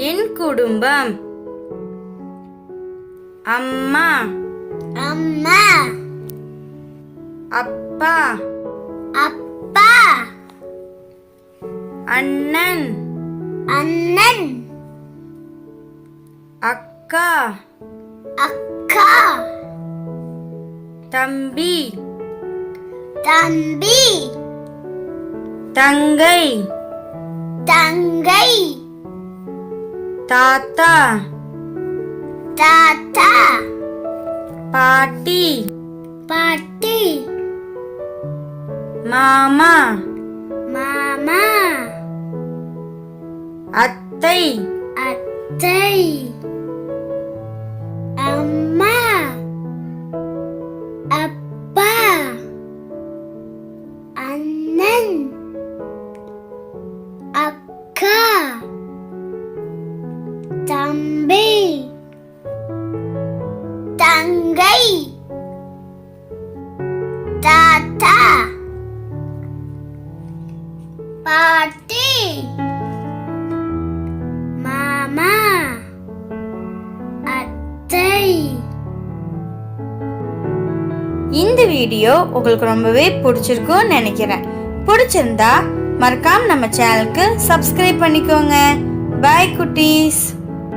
என் குடும்பம். அம்மா. அம்மா. அப்பா. அப்பா. அண்ணன். அண்ணன். அக்கா. அக்கா. தம்பி. தம்பி. தங்கை. தங்கை. தாத்தா தாத்தா பாட்டி பாட்டி மாமா மாமா அத்தை அத்தை அம்மா அப்பா அண்ணன் தம்பி. தங்கை. தாத்தா. பாட்டி. மாமா. அத்தை. இந்த வீடியோ உங்களுக்கு ரொம்பவே பிடிச்சிருக்கும்னு நினைக்கிறேன். பிடிச்சிருந்தா மறக்காம நம்ம சேனலுக்கு சப்ஸ்கிரைப் பண்ணிக்கோங்க. பாய் குட்டீஸ்.